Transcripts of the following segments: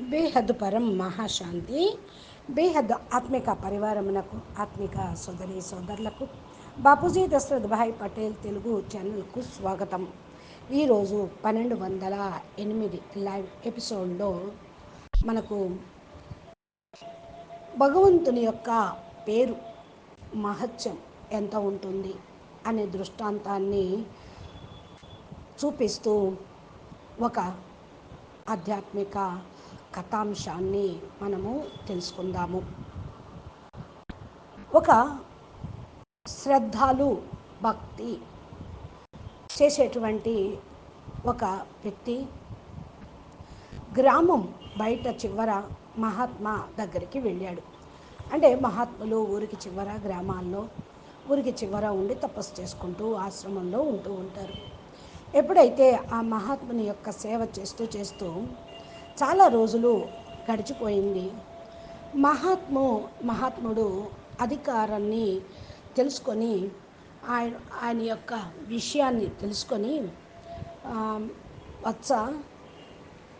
బేహద్ పరం మహాశాంతి బేహద్ ఆత్మిక పరివారమునకు ఆత్మిక సోదరి సోదరులకు. బాపూజీ దశరథ్ భాయ్ పటేల్ తెలుగు ఛానల్కు స్వాగతం. ఈరోజు పన్నెండు వందల ఎనిమిది లైవ్ ఎపిసోడ్లో మనకు భగవంతుని యొక్క పేరు మహత్యం ఎంత ఉంటుంది అనే దృష్టాంతాన్ని చూపిస్తూ ఒక ఆధ్యాత్మిక కథాంశాన్ని మనము తెలుసుకుందాము. ఒక శ్రద్ధాలు భక్తి చేసేటువంటి ఒక వ్యక్తి గ్రామం బయట చివర మహాత్మా దగ్గరికి వెళ్ళాడు. అంటే మహాత్ములు ఊరికి చివర గ్రామాల్లో ఊరికి చివర ఉండి తపస్సు చేసుకుంటూ ఆశ్రమంలో ఉంటూ ఉంటారు. ఎప్పుడైతే ఆ మహాత్ముని యొక్క సేవ చేస్తూ చేస్తూ చాలా రోజులు గడిచిపోయింది. మహాత్ము మహాత్ముడు అధికారాన్ని తెలుసుకొని ఆయన ఆయన యొక్క విషయాన్ని తెలుసుకొని వత్స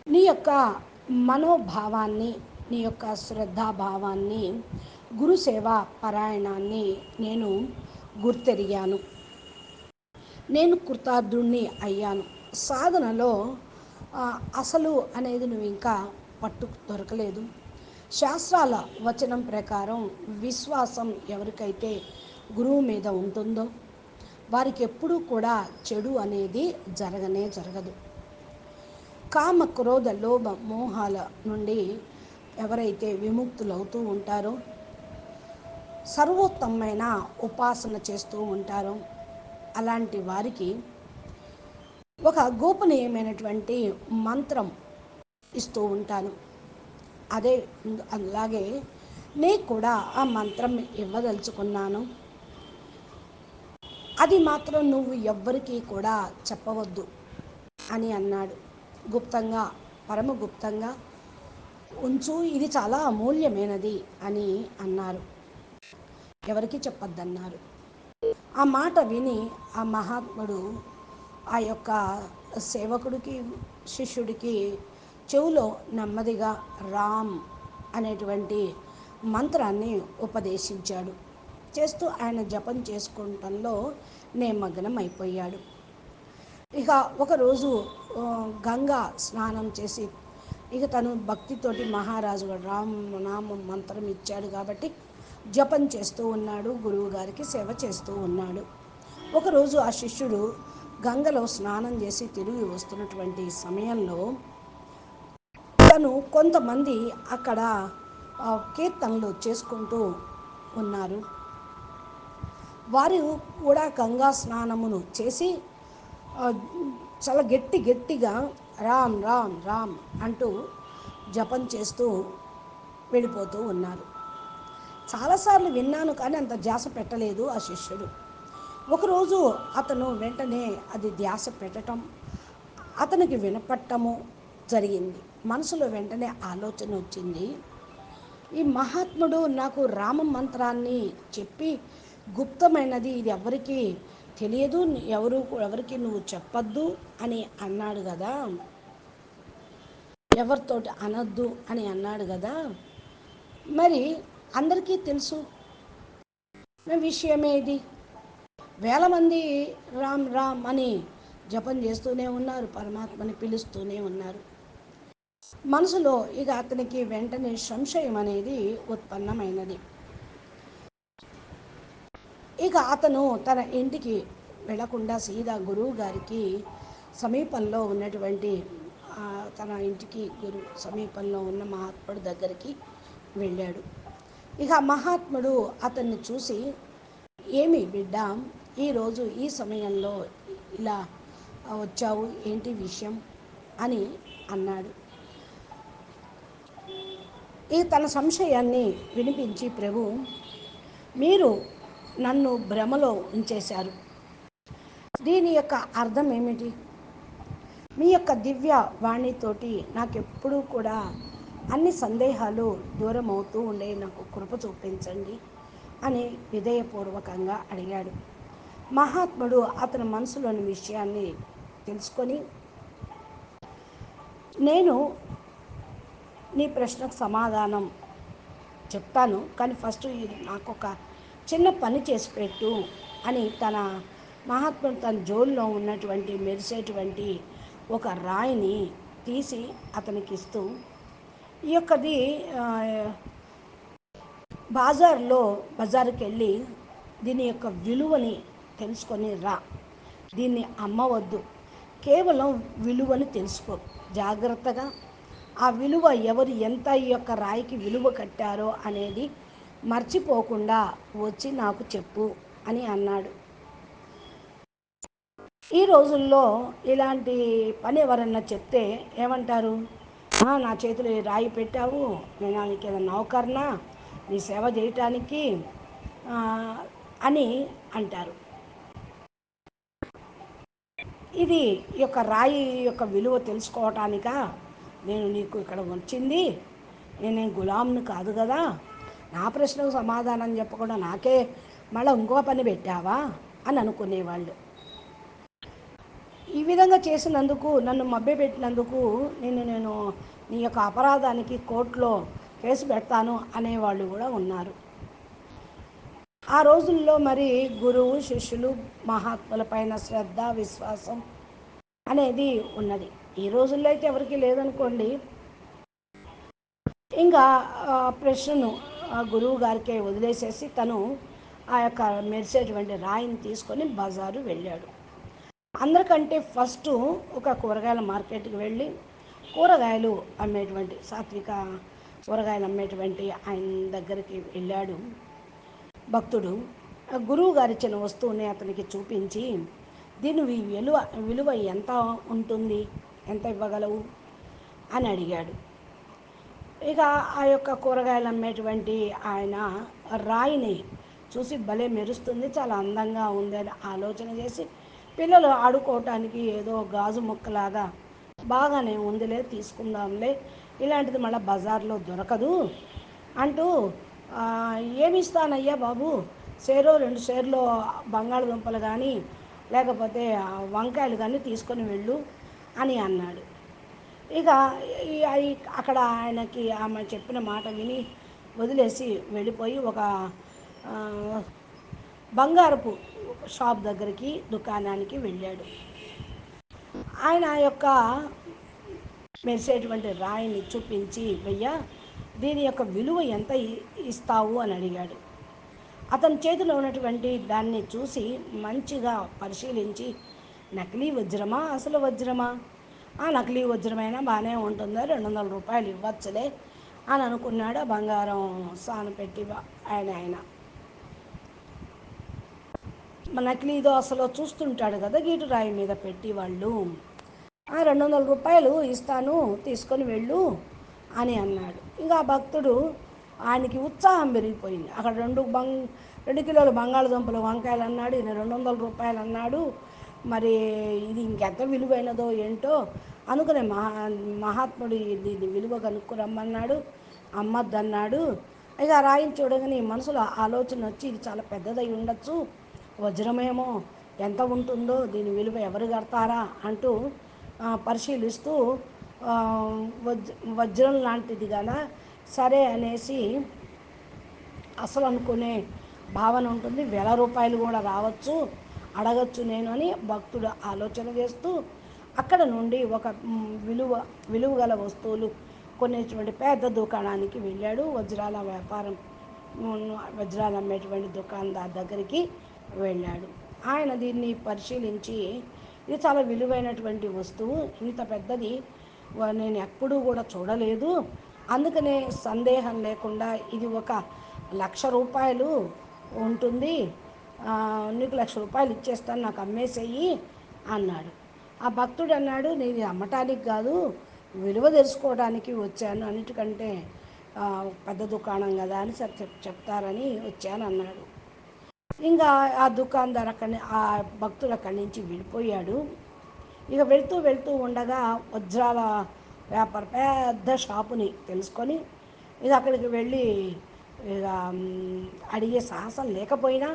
నీ యొక్క మనోభావాన్ని నీ యొక్క శ్రద్ధాభావాన్ని గురుసేవ పరాయణాన్ని నేను గుర్తెరిగాను. నేను కృతార్థుణ్ణి అయ్యాను. సాధనలో అసలు అనేది నువ్వు ఇంకా పట్టు దొరకలేదు. శాస్త్రాల వచనం ప్రకారం విశ్వాసం ఎవరికైతే గురువు మీద ఉంటుందో వారికి ఎప్పుడూ కూడా చెడు అనేది జరగనే జరగదు. కామ క్రోధ లోభ మోహాల నుండి ఎవరైతే విముక్తులు అవుతూ ఉంటారో సర్వోత్తమైన ఉపాసన చేస్తూ ఉంటారో అలాంటి వారికి ఒక గోపనీయమైనటువంటి మంత్రం ఇస్తూ ఉంటాను. అదే అలాగే నేను కూడా ఆ మంత్రం ఇవ్వదలుచుకున్నాను. అది మాత్రం నువ్వు ఎవ్వరికీ కూడా చెప్పవద్దు అని అన్నాడు. గుప్తంగా పరమ గుప్తంగా ఉంచు ఇది చాలా అమూల్యమైనది అని అన్నారు. ఎవరికి చెప్పొద్దన్నారు. ఆ మాట విని ఆ మహాత్ముడు ఆ యొక్క సేవకుడికి శిష్యుడికి చెవులో నెమ్మదిగా రామ్ అనేటువంటి మంత్రాన్ని ఉపదేశించాడు. చేస్తూ ఆయన జపం చేసుకోవటంలో నిమగ్నం అయిపోయాడు. ఇక ఒకరోజు గంగా స్నానం చేసి ఇక తను భక్తితోటి మహారాజు రామ్ నామం మంత్రం ఇచ్చాడు కాబట్టి జపం చేస్తూ ఉన్నాడు గురువు గారికి సేవ చేస్తూ ఉన్నాడు. ఒకరోజు ఆ శిష్యుడు గంగలో స్నానం చేసి తిరిగి వస్తున్నటువంటి సమయంలో తను కొంతమంది అక్కడ కీర్తనలు చేసుకుంటూ ఉన్నారు. వారు కూడా గంగా స్నానమును చేసి చాలా గట్టి గట్టిగా రామ్ రామ్ రామ్ అంటూ జపం చేస్తూ వెళ్ళిపోతూ ఉన్నారు. చాలాసార్లు విన్నాను కానీ అంత ధ్యాస పెట్టలేదు ఆ శిష్యుడు. ఒకరోజు అతను వెంటనే అది ధ్యాస పెట్టడం అతనికి వినపట్టము జరిగింది. మనసులో వెంటనే ఆలోచన వచ్చింది. ఈ మహాత్ముడు నాకు రామ మంత్రాన్ని చెప్పి గుప్తమైనది ఇది ఎవరికి తెలియదు ఎవరు ఎవరికి నువ్వు చెప్పద్దు అని అన్నాడు కదా. ఎవరితోటి అనద్దు అని అన్నాడు కదా. మరి అందరికీ తెలుసు. విషయమేది? వేల మంది రామ్ రామ్ అని జపం చేస్తూనే ఉన్నారు పరమాత్మని పిలుస్తూనే ఉన్నారు. మనసులో ఇక అతనికి వెంటనే సంశయం అనేది ఉత్పన్నమైనది. ఇక అతను తన ఇంటికి వెళ్ళకుండా సీదా గురువు గారికి సమీపంలో ఉన్నటువంటి తన ఇంటికి గురు సమీపంలో ఉన్న మహాత్ముడు దగ్గరికి వెళ్ళాడు. ఇక మహాత్ముడు అతన్ని చూసి ఏమి బిడ్డ ఈరోజు ఈ సమయంలో ఇలా వచ్చావు ఏంటి విషయం అని అన్నాడు. ఈ తన సంశయాన్ని వినిపించి ప్రభు మీరు నన్ను భ్రమలో ఉంచేశారు. దీని యొక్క అర్థం ఏమిటి? మీ యొక్క దివ్య వాణితోటి నాకెప్పుడూ కూడా అన్ని సందేహాలు దూరం అవుతూ ఉండే నాకు కృప చూపించండి అని విధేయపూర్వకంగా అడిగాడు. మహాత్ముడు అతని మనసులోని విషయాన్ని తెలుసుకొని నేను నీ ప్రశ్నకు సమాధానం చెప్తాను కానీ ఫస్ట్ ఇది నాకు ఒక చిన్న పని చేసి పెట్టు అని తన మహాత్ముడు తన జోల్లో ఉన్నటువంటి మెరిసేటువంటి ఒక రాయిని తీసి అతనికి ఇస్తూ ఈ యొక్కది బాజార్లో బజారుకి వెళ్ళి దీని యొక్క విలువని తెలుసుకొని రా. దీన్ని అమ్మవద్దు. కేవలం విలువను తెలుసుకో. జాగ్రత్తగా. ఆ విలువ ఎవరు ఎంత ఈ యొక్క రాయికి విలువ కట్టారో అనేది మర్చిపోకుండా వచ్చి నాకు చెప్పు అని అన్నాడు. ఈ రోజుల్లో ఇలాంటి పని ఎవరన్నా చెప్తే ఏమంటారు? నా చేతిలో ఈ రాయి పెట్టావు. నేను నీకు ఏదైనా నౌకర్నా? నీ సేవ చేయటానికి అని అంటారు. ఇది ఈ యొక్క రాయి యొక్క విలువ తెలుసుకోవటానిక? నేను నీకు ఇక్కడ వచ్చింది. నేనేం గులాంను కాదు కదా. నా ప్రశ్నకు సమాధానం చెప్పకుండా నాకే మళ్ళీ ఇంకో పని పెట్టావా? అని అనుకునేవాళ్ళు. ఈ విధంగా చేసినందుకు నన్ను మభ్యపెట్టినందుకు నేను నేను నీ యొక్క అపరాధానికి కోర్టులో కేసు పెడతాను అనేవాళ్ళు కూడా ఉన్నారు. ఆ రోజుల్లో మరి గురువు శిష్యులు మహాత్ముల పైన శ్రద్ధ విశ్వాసం అనేది ఉన్నది. ఈ రోజుల్లో అయితే ఎవరికి లేదనుకోండి. ఇంకా ఆ ప్రశ్నను ఆ గురువు గారికే వదిలేసేసి తను ఆ యొక్క మెరిసేటువంటి రాయిని తీసుకొని బజారు వెళ్ళాడు. అందరికంటే ఫస్ట్ ఒక కూరగాయల మార్కెట్కి వెళ్ళి కూరగాయలు అమ్మేటువంటి సాత్విక కూరగాయలు అమ్మేటువంటి ఆయన దగ్గరికి వెళ్ళాడు. భక్తుడు గురువు గారు ఇచ్చిన వస్తువుని అతనికి చూపించి దీని విలువ విలువ ఎంత ఉంటుంది? ఎంత ఇవ్వగలవు? అని అడిగాడు. ఇక ఆ యొక్క కూరగాయలు అమ్మేటువంటి ఆయన రాయిని చూసి భలే మెరుస్తుంది చాలా అందంగా ఉంది అని ఆలోచన చేసి పిల్లలు ఆడుకోవటానికి ఏదో గాజు ముక్కలాగా బాగానే ఉందిలే తీసుకుందాంలే ఇలాంటిది మళ్ళీ బజార్లో దొరకదు అంటూ ఏమిస్తానయ్యా ఏమి ఇస్తానయ్యా బాబు? సేరో రెండు సేర్లో బంగాళదుంపలు కానీ లేకపోతే వంకాయలు కానీ తీసుకొని వెళ్ళు అని అన్నాడు. ఇక ఈ- అక్కడ ఆయనకి ఆమె చెప్పిన మాట విని వదిలేసి వెళ్ళిపోయి ఒక బంగారపు షాప్ దగ్గరికి దుకాణానికి వెళ్ళాడు. ఆయన యొక్క మెరిసేటువంటి రాయిని చూపించి భయ్యా దీని యొక్క విలువ ఎంత ఇ- ఇస్తావు అని అడిగాడు. అతని చేతిలో ఉన్నటువంటి దాన్ని చూసి మంచిగా పరిశీలించి నకిలీ వజ్రమా? అసలు వజ్రమా? ఆ నకిలీ వజ్రమైనా బాగానే ఉంటుందా? రెండు వందల రూపాయలు ఇవ్వచ్చులే అని అనుకున్నాడు బంగారం సాను పెట్టి ఆయన ఆయన. నకిలీదో అసలు చూస్తుంటాడు కదా గీటు రాయి మీద పెట్టి వాళ్ళు "ఆ, రెండు వందల రూపాయలు ఇస్తాను తీసుకొని వెళ్ళు అని అన్నాడు. ఇంకా భక్తుడు ఆయనకి ఉత్సాహం పెరిగిపోయింది. అక్కడ రెండు బంగ్ రెండు కిలోల బంగాళదుంపలు వంకాయలు అన్నాడు ఈయన రెండు వందల రూపాయలు అన్నాడు. మరి ఇది ఇంకెంత విలువైనదో ఏంటో అనుకునే మహా మహాత్ముడు దీని విలువ కనుక్కురమ్మన్నాడు అమ్మద్దన్నాడు. ఇక రాయిని చూడగానే మనసులో ఆలోచన వచ్చి ఇది చాలా పెద్దదై ఉండొచ్చు వజ్రమేమో ఎంత ఉంటుందో దీని విలువ ఎవరు కడతారా అంటూ పరిశీలిస్తూ వజ్ వజ్రం లాంటిది కదా సరే అనేసి అసలు అనుకునే భావన ఉంటుంది. వేల రూపాయలు కూడా రావచ్చు అడగచ్చు నేను అని భక్తుడు ఆలోచన చేస్తూ అక్కడ నుండి ఒక విలువ విలువ గల వస్తువులు కొనేటువంటి పెద్ద దుకాణానికి వెళ్ళాడు. వజ్రాల వ్యాపారం వజ్రాలు అమ్మేటువంటి దుకాణదార్ దగ్గరికి వెళ్ళాడు. ఆయన దీన్ని పరిశీలించి ఇది చాలా విలువైనటువంటి వస్తువు ఇంత పెద్దది నేను ఎప్పుడూ కూడా చూడలేదు. అందుకనే సందేహం లేకుండా ఇది ఒక లక్ష రూపాయలు ఉంటుంది. నీకు లక్ష రూపాయలు ఇచ్చేస్తాను నాకు అమ్మేసేయి అన్నాడు. ఆ భక్తుడు అన్నాడు నేను అమ్మటానికి కాదు విలువ తెలుసుకోవడానికి వచ్చాను. అన్నిటికంటే పెద్ద దుకాణం కదా అని చెప్- చెప్తారని వచ్చాను అన్నాడు. ఇంకా ఆ దుకాణదారు అక్కడి ఆ భక్తుడు అక్కడి నుంచి వెళ్ళిపోయాడు ఇక వెళ్తూ వెళ్తూ ఉండగా వజ్రాల వ్యాపార పెద్ద షాపుని తెలుసుకొని ఇక అక్కడికి వెళ్ళి ఇక అడిగే సాహసం లేకపోయినా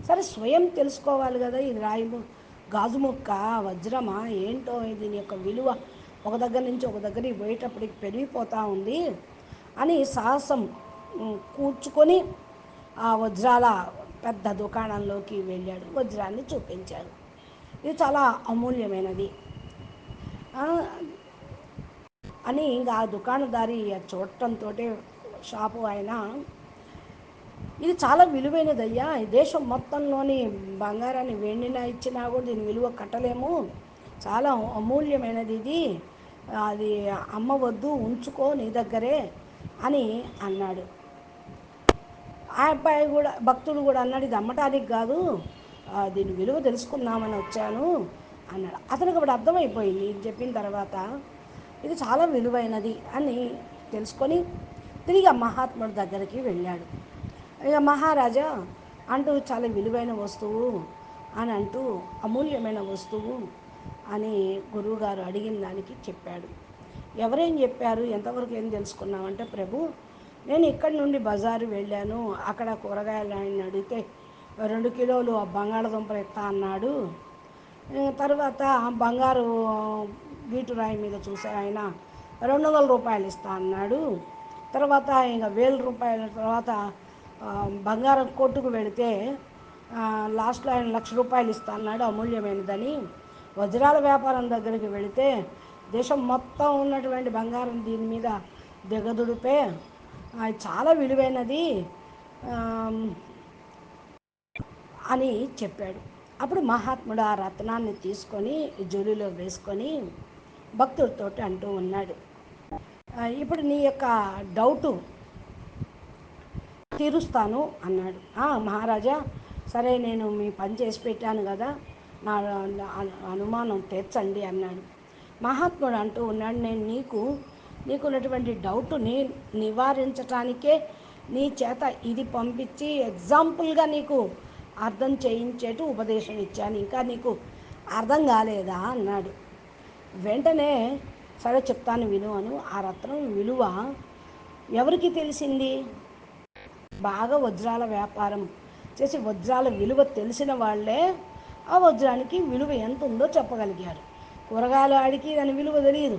సరే స్వయం తెలుసుకోవాలి కదా ఇది రాయి ము- గాజు ముక్క వజ్రమా ఏంటో దీని యొక్క విలువ ఒక దగ్గర నుంచి ఒక దగ్గరికి పోయేటప్పటికి పెరిగిపోతూ ఉంది అని సాహసం కూర్చుకొని ఆ వజ్రాల పెద్ద దుకాణంలోకి వెళ్ళాడు వజ్రాన్ని చూపించాడు. ఇది చాలా అమూల్యమైనది. అని ఇంకా ఆ దుకాణదారి చూడటంతో షాపు ఆయన ఇది చాలా విలువైనదయ్యా. ఈ దేశం మొత్తంలోని బంగారాన్ని వెండిన ఇచ్చినా కూడా దీని విలువ కట్టలేము. చాలా అమూల్యమైనది ఇది. అది అమ్మవద్దు ఉంచుకో నీ దగ్గరే అని అన్నాడు. ఆ అబ్బాయి కూడా భక్తుడు కూడా అన్నాడు ఇది అమ్మటానికి కాదు దీని విలువ తెలుసుకుందామని వచ్చాను అన్నాడు. అతనికి ఇప్పుడు అర్థమైపోయింది. ఇది చెప్పిన తర్వాత ఇది చాలా విలువైనది అని తెలుసుకొని తిరిగి ఆ మహాత్ముడి దగ్గరికి వెళ్ళాడు. ఇక మహారాజా అంటూ చాలా విలువైన వస్తువు అని అంటూ అమూల్యమైన వస్తువు అని గురువుగారు అడిగిన దానికి చెప్పాడు. ఎవరేం చెప్పారు? ఎంతవరకు ఏం తెలుసుకున్నామంటే ప్రభు నేను ఇక్కడి నుండి బజారు వెళ్ళాను. అక్కడ కూరగాయలు ఆయన అడిగితే రెండు కిలోలు బంగాళదుంపలు ఇస్తా అన్నాడు. తర్వాత బంగారు గీటురాయి మీద చూసే ఆయన రెండు వందల రూపాయలు ఇస్తా అన్నాడు. తర్వాత ఇంకా వేల రూపాయల తర్వాత బంగారం కొట్టుకు వెళితే లాస్ట్లో ఆయన లక్ష రూపాయలు ఇస్తా అన్నాడు అమూల్యమైనదని. వజ్రాల వ్యాపారం దగ్గరికి వెళితే దేశం మొత్తం ఉన్నటువంటి బంగారం దీని మీద దిగదుడిపే. చాలా విలువైనది. అని చెప్పాడు. అప్పుడు మహాత్ముడు ఆ రత్నాన్ని తీసుకొని జోలిలో వేసుకొని భక్తులతో అంటూ ఉన్నాడు. ఇప్పుడు నీ యొక్క డౌటు తీరుస్తాను అన్నాడు. మహారాజా సరే నేను మీ పని చేసి పెట్టాను కదా నా అనుమానం తీర్చండి అన్నాడు. మహాత్ముడు అంటూ ఉన్నాడు నేను నీకు నీకున్నటువంటి డౌట్ని నివారించటానికే నీ చేత ఇది పంపించి ఎగ్జాంపుల్గా నీకు అర్థం చేయించేట్టు ఉపదేశం ఇచ్చాను. ఇంకా నీకు అర్థం కాలేదా? అన్నాడు. వెంటనే సరే చెప్తాను విను అను. ఆ రత్నం విలువ ఎవరికి తెలిసింది? బాగా వజ్రాల వ్యాపారం చేసి వజ్రాల విలువ తెలిసిన వాళ్ళే ఆ వజ్రానికి విలువ ఎంత ఉందో చెప్పగలిగారు. కూరగాయల ఆడికి దాని విలువ తెలియదు.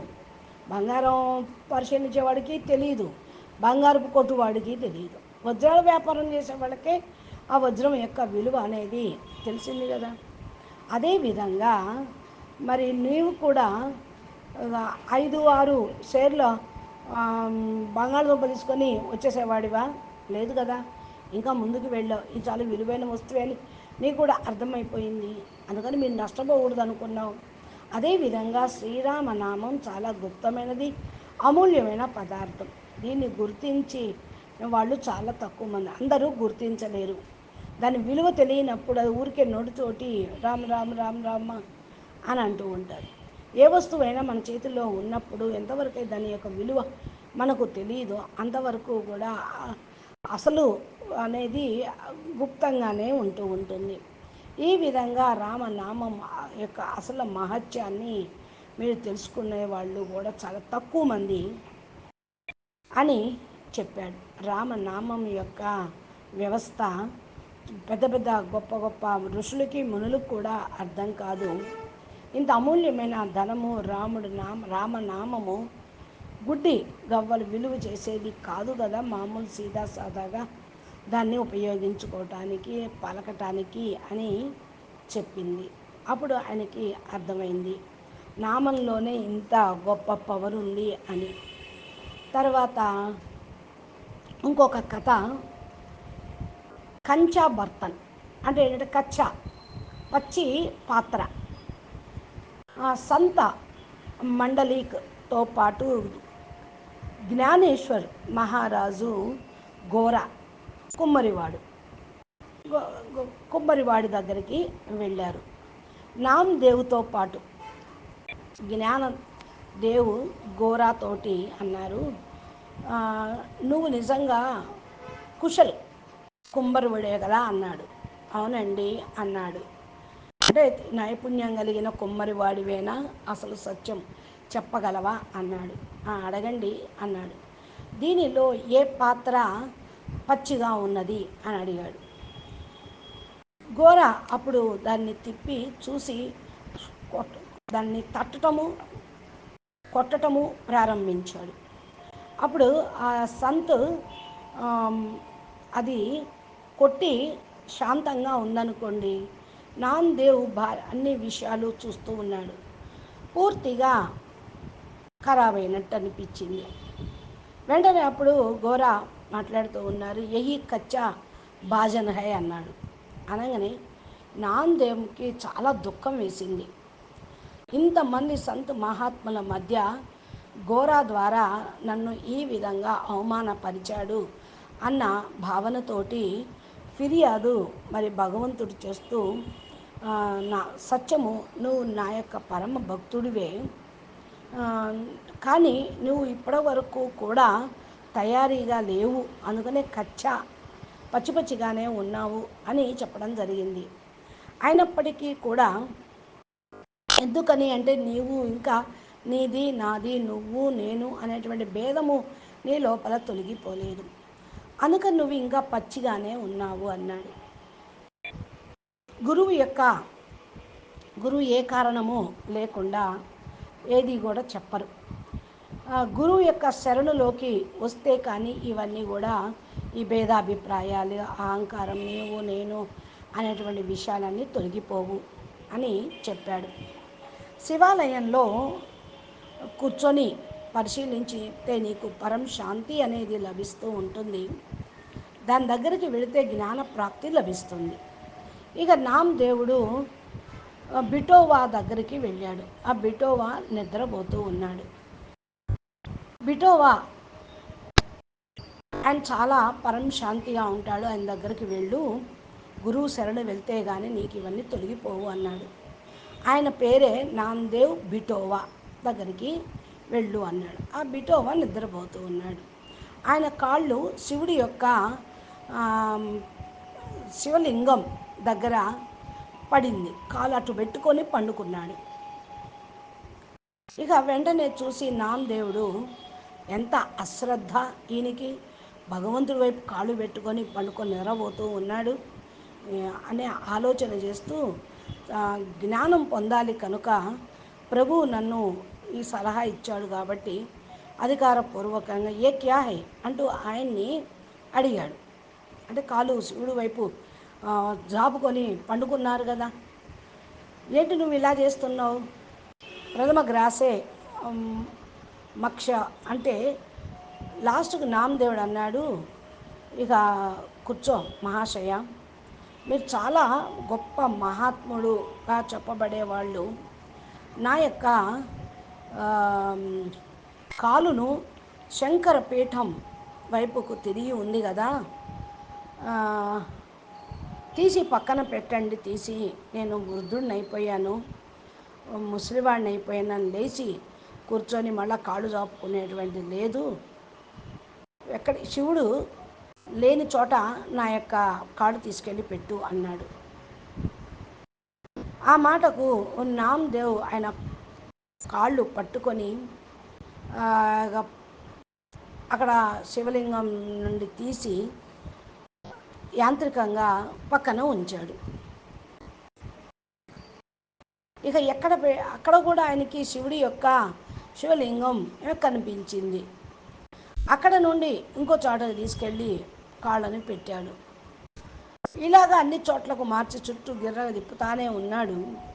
బంగారం పరిశీలించేవాడికి తెలియదు. బంగారపు కొట్టువాడికి తెలియదు. వజ్రాల వ్యాపారం చేసే వాళ్ళకే ఆ వజ్రం యొక్క విలువ అనేది తెలిసింది కదా. అదేవిధంగా మరి నీవు కూడా ఐదు ఆరు షేర్ల బంగాళదుంప తీసుకొని వచ్చేసేవాడివా? లేదు కదా. ఇంకా ముందుకు వెళ్ళావు. ఇది చాలా విలువైన వస్తువు అని నీకు కూడా అర్థమైపోయింది. అందుకని మీరు నష్టపోకూడదు అనుకున్నావు. అదేవిధంగా శ్రీరామ నామం చాలా గుప్తమైనది అమూల్యమైన పదార్థం. దీన్ని గుర్తించి వాళ్ళు చాలా తక్కువ మంది. అందరూ గుర్తించలేరు. దాని విలువ తెలియనప్పుడు అది ఊరికే నోటితోటి రామ్ రామ్ రామ్ రామ అని అంటూ ఉంటారు. ఏ వస్తువైనా మన చేతిలో ఉన్నప్పుడు ఎంతవరకు దాని యొక్క విలువ మనకు తెలియదో అంతవరకు కూడా అసలు అనేది గుప్తంగానే ఉంటూ ఉంటుంది. ఈ విధంగా రామనామం యొక్క అసలు మహత్యాన్ని మీరు తెలుసుకునే వాళ్ళు కూడా చాలా తక్కువ మంది అని చెప్పాడు. రామనామం యొక్క వ్యవస్థ పెద్ద పెద్ద గొప్ప గొప్ప ఋషులకి మునులకు కూడా అర్థం కాదు. ఇంత అమూల్యమైన ధనము రాముడు నామ రామనామము గుడ్డి గవ్వలు విలువ చేసేది కాదు కదా మామూలు సీదా సాదాగా దాన్ని ఉపయోగించుకోవటానికి పలకటానికి అని చెప్పింది. అప్పుడు ఆయనకి అర్థమైంది నామంలోనే ఇంత గొప్ప పవర్ ఉంది అని. తర్వాత ఇంకొక కథ కంచా బర్తన్. అంటే ఏంటంటే కచ్చా పచ్చి పాత్ర. సంత మండలిక్తో పాటు జ్ఞానేశ్వర్ మహారాజు గోర కుమ్మరివాడు. కుమ్మరివాడి దగ్గరికి వెళ్ళారు. నామ్దేవ్తో పాటు జ్ఞాన దేవు గోరాతోటి అన్నారు. నువ్వు నిజంగా కుశల్. కుంభరుడే కదా అన్నాడు. అవునండి అన్నాడు. అంటే నైపుణ్యం కలిగిన కుమ్మరి వాడివేనా అసలు సత్యం చెప్పగలవా? అన్నాడు. అడగండి అన్నాడు. దీనిలో ఏ పాత్ర పచ్చిగా ఉన్నది? అని అడిగాడు. గోర అప్పుడు దాన్ని తిప్పి చూసి దాన్ని తట్టటము కొట్టటము ప్రారంభించాడు. అప్పుడు ఆ సంత్ అది కొట్టి శాంతంగా ఉందనుకోండి నాన్ దేవ్ భా అన్ని విషయాలు చూస్తూ ఉన్నాడు. పూర్తిగా ఖరాబ్ అయినట్టు అనిపించింది. వెంటనే అప్పుడు గోరా మాట్లాడుతూ ఉన్నారు ఎయి కచ్చా బాజన్ హై అన్నాడు. అనగానే నాన్ దేవుకి చాలా దుఃఖం వేసింది. ఇంతమంది సంత్ మహాత్ముల మధ్య గోరా ద్వారా నన్ను ఈ విధంగా అవమానపరిచాడు అన్న భావనతోటి ఫిర్యాదు మరి భగవంతుడు చేస్తూ నా సత్యము నువ్వు నా యొక్క పరమ భక్తుడివే. కానీ నువ్వు ఇప్పటి వరకు కూడా తయారీగా లేవు అందుకనే కచ్చా పచ్చి పచ్చిగానే ఉన్నావు అని చెప్పడం జరిగింది. అయినప్పటికీ కూడా ఎందుకని అంటే నీవు ఇంకా నీది నాది నువ్వు నేను అనేటువంటి భేదము నీ లోపల తొలగిపోలేదు. అనుక నువ్వు ఇంకా పచ్చిగానే ఉన్నావు అన్నాడు. గురువు యొక్క గురువు ఏ కారణము లేకుండా ఏది కూడా చెప్పరు. గురువు యొక్క శరణులోకి వస్తే కానీ ఇవన్నీ కూడా ఈ భేదాభిప్రాయాలు అహంకారం నీవు నేను అనేటువంటి విషయాలన్నీ తొలగిపోవు అని చెప్పాడు. శివాలయంలో కూర్చొని పరిశీలించితే నీకు పరం శాంతి అనేది లభిస్తూ ఉంటుంది. దాని దగ్గరికి వెళితే జ్ఞాన ప్రాప్తి లభిస్తుంది. ఇక నామ్ దేవుడు బిటోవా దగ్గరికి వెళ్ళాడు. ఆ బిటోవా నిద్రపోతూ ఉన్నాడు. బిటోవా ఆయన చాలా పరం శాంతిగా ఉంటాడు. ఆయన దగ్గరికి వెళ్ళు. గురువు శరణ వెళ్తే కానీ నీకు ఇవన్నీ తొలగిపోవు అన్నాడు. ఆయన పేరే నాందేవ్ బిటోవా దగ్గరికి వెళ్ళు అన్నాడు. ఆ బిటోవా నిద్రపోతూ ఉన్నాడు. ఆయన కాళ్ళు శివుడి యొక్క శివలింగం దగ్గర పడింది. కాలు అటు పెట్టుకొని పండుకున్నాడు. ఇక వెంటనే చూసి నామదేవుడు ఎంత అశ్రద్ధ ఈయనకి. భగవంతుడి వైపు కాళ్ళు పెట్టుకొని పండుకొని నిద్రపోతూ ఉన్నాడు. అనే ఆలోచన చేస్తూ జ్ఞానం పొందాలి కనుక ప్రభు నన్ను ఈ సలహా ఇచ్చాడు కాబట్టి అధికారపూర్వకంగా ఏ క్యా హై? అంటూ ఆయన్ని అడిగాడు. అంటే కాలు శివుడి వైపు జాబుకొని జాపుకొని పండుకున్నారు కదా. ఏంటి నువ్వు ఇలా చేస్తున్నావు? ప్రథమ గ్రాసే మక్ష. అంటే లాస్ట్కు నామదేవుడు అన్నాడు ఇక కూర్చో మహాశయ. మీరు చాలా గొప్ప మహాత్ముడుగా చెప్పబడేవాళ్ళు. నా యొక్క కాలును శంకర పీఠం వైపుకు తిరిగి ఉంది కదా. తీసి పక్కన పెట్టండి తీసి. నేను వృద్ధుడిని అయిపోయాను ముసలివాడిని అయిపోయానని లేచి కూర్చొని మళ్ళా కాళ్ళు చాపుకునేటువంటి లేదు. ఎక్కడ శివుడు లేని చోట నా యొక్క కాడు తీసుకెళ్ళి పెట్టు అన్నాడు. ఆ మాటకు నామ్ దేవ్ ఆయన కాళ్ళు పట్టుకొని అక్కడ శివలింగం నుండి తీసి యాంత్రికంగా పక్కన ఉంచాడు. ఇక ఎక్కడ పె- అక్కడ కూడా ఆయనకి శివుడి యొక్క శివలింగం కనిపించింది. అక్కడ నుండి ఇంకో చోట తీసుకెళ్ళి కాళ్ళని పెట్టాడు. ఇలాగ అన్ని చోట్లకు మార్చి చుట్టూ గిర్ర తిప్పుతానే ఉన్నాడు.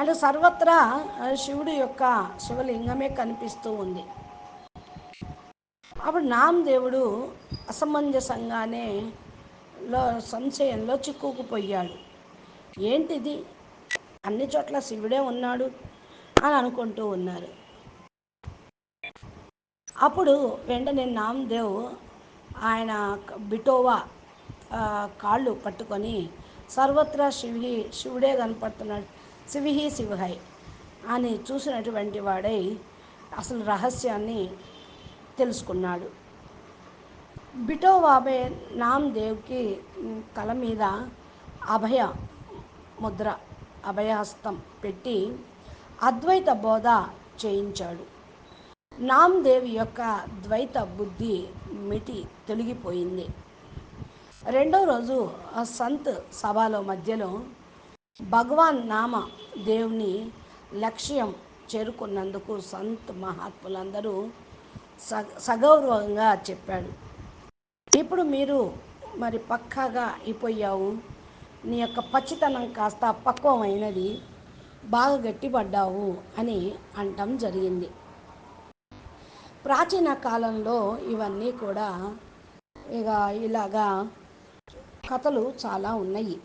అండ్ సర్వత్రా శివుడి యొక్క శివలింగమే కనిపిస్తూ ఉంది. అప్పుడు నామదేవుడు అసమంజసంగానే లో సంశయంలో చిక్కుకుపోయాడు. ఏంటిది? అన్ని చోట్ల శివుడే ఉన్నాడు అని అనుకుంటూ ఉన్నారు. అప్పుడు వెంటనే నామదేవ్ ఆయన బిటోవా కాళ్ళు పట్టుకొని సర్వత్రా శివి శివుడే కనపడుతున్నాడు. శివిహి శివహై అని చూసినటువంటి వాడై అసలు రహస్యాన్ని తెలుసుకున్నాడు. బిటోవాబే నామ్ దేవ్కి తల మీద అభయ ముద్ర అభయహస్తం పెట్టి అద్వైత బోధ చేయించాడు. నామ్ దేవ్ యొక్క ద్వైత బుద్ధి మిటి తొలగిపోయింది. రెండో రోజు ఆ సంత్ సభలో మధ్యలో భగవాన్ నామ దేవుని లక్ష్యం చేరుకున్నందుకు సంత్ మహాత్ములందరూ స సగౌరవంగా చెప్పాడు ఇప్పుడు మీరు మరి పక్కాగా అయిపోయావు. నీ యొక్క పచ్చితనం కాస్త పక్వమైనది బాగా గట్టిపడ్డావు అని అంటం జరిగింది. ప్రాచీన కాలంలో ఇవన్నీ కూడా ఇక ఇలాగా కథలు చాలా ఉన్నాయి.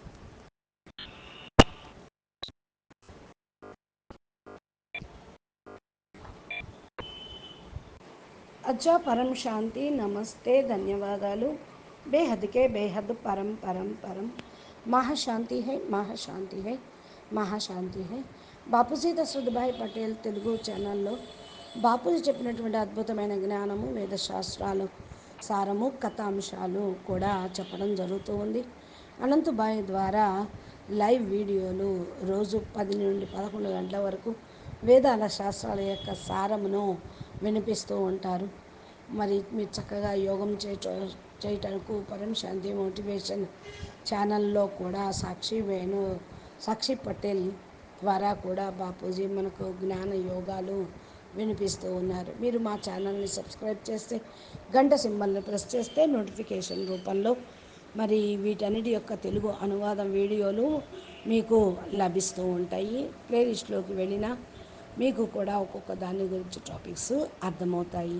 అచ్చా పరం శాంతి నమస్తే ధన్యవాదాలు. బేహద్కే బేహద్ పరం పరం పరం. మహాశాంతి high మహాశాంతి high మహాశాంతి high. Bapuji Dashrathbhai Patel Telugu ఛానల్లో బాపూజీ చెప్పినటువంటి అద్భుతమైన జ్ఞానము వేదశాస్త్రాలు సారము కథాంశాలు కూడా చెప్పడం జరుగుతూ ఉంది. అనంతబాయ్ ద్వారా లైవ్ వీడియోలు రోజు పది నుండి పదకొండు గంటల వరకు వేదాల శాస్త్రాల యొక్క సారమును వినిపిస్తూ ఉంటారు. మరి మీరు చక్కగా యోగం చేయటానికి పరం శాంతి మోటివేషన్ ఛానల్లో కూడా సాక్షి వేణు సాక్షి పటేల్ ద్వారా కూడా బాపూజీ మనకు జ్ఞాన యోగాలు వినిపిస్తూ ఉన్నారు. మీరు మా ఛానల్ని సబ్స్క్రైబ్ చేస్తే గంట సింబల్ని ప్రెస్ చేస్తే నోటిఫికేషన్ రూపంలో మరి వీటన్నిటి యొక్క తెలుగు అనువాదం వీడియోలు మీకు లభిస్తూ ఉంటాయి. ప్లేలిస్ట్లోకి వెళ్ళినా మీకు కూడా ఒక్కొక్క దాని గురించి టాపిక్స్ అర్థమవుతాయి.